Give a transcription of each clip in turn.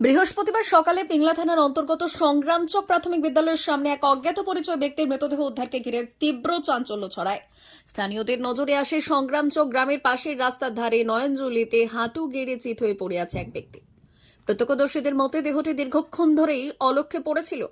বৃহস্পতিবার সকালে পিংলা থানার অন্তর্গত সংগ্রামচক প্রাথমিক বিদ্যালয়ের সামনে এক অজ্ঞাত পরিচয় ব্যক্তির মৃতদেহ উদ্ধারকে ঘিরে তীব্র চাঞ্চল্য ছড়ায়। স্থানীয়দের নজরে আসে সংগ্রামচক গ্রামের পাশের রাস্তার ধারে নয়নজুলিতে হাঁটু গেড়ে চিত হয়ে পড়ে আছে এক ব্যক্তি। প্রত্যক্ষদর্শীদের মতে দেহটি দীর্ঘক্ষণ ধরেই অলক্ষ্যে পড়েছিল।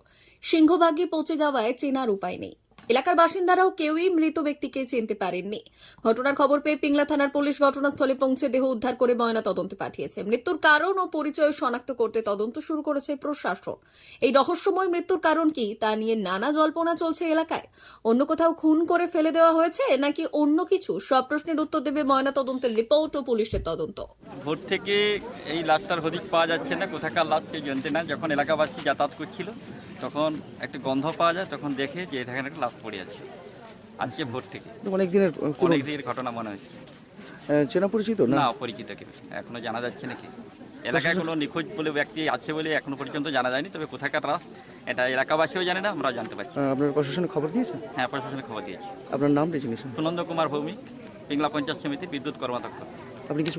সিংহভাগে পচে যাওয়ায় চেনার উপায় নেই। এলাকার বাসিন্দারাও কেউই মৃত ব্যক্তিকে চিনতে পারেননি। ঘটনার খবর পেয়ে পিংলা থানার পুলিশ ঘটনাস্থলে পৌঁছে দেহ উদ্ধার করে ময়না তদন্তে পাঠিয়েছে। মৃত্যুর কারণ ও পরিচয় শনাক্ত করতে তদন্ত শুরু করেছে প্রশাসন। এই রহস্যময় মৃত্যুর কারণ কি তা নিয়ে নানা জল্পনা চলছে এলাকায়? অন্য কোথাও খুন করে ফেলে দেওয়া হয়েছে নাকি অন্য কিছু? সব প্রশ্নের উত্তর দেবে ময়না তদন্তের রিপোর্ট ও পুলিশের তদন্ত। ভোর থেকে এই লাশটার হদিশ পাওয়া যাচ্ছে না। কোথাকার লাশ কেউ জানতে না। যখন এলাকাবাসী যাতায়াত করছিল, তখন একটা গন্ধ পাওয়া যায়। তখন দেখে যে এখানে একটা লাশ পড়ে আছে আজকে ভোর থেকে। অনেক দিনের অনেক দিনের ঘটনা মনে হচ্ছে। চেনা পরিচিত না? অপরিচিত কেউ। এখনও জানা যাচ্ছে নাকি? এলাকায় কোনো নিখোঁজ বলে ব্যক্তি আছে বলে এখনও পর্যন্ত জানা যায়নি তবে কোথাকার লাশ এটা এলাকাবাসীও জানে না আমরাও জানতে পারছি। আপনার প্রশাসনে খবর দিয়েছেন? হ্যাঁ প্রশাসনে খবর দিয়েছি। আপনার নাম ডেজিনেশন সুনন্দ কুমার ভৌমিক পিংলা পঞ্চায়েত সমিতি বিদ্যুৎ কর্মদক্ষ আপনি কিছু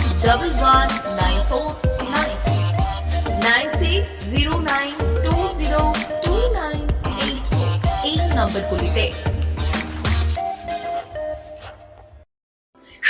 double one nine four nine six nine six zero nine two zero two nine eight four এই নম্বরগুলিতে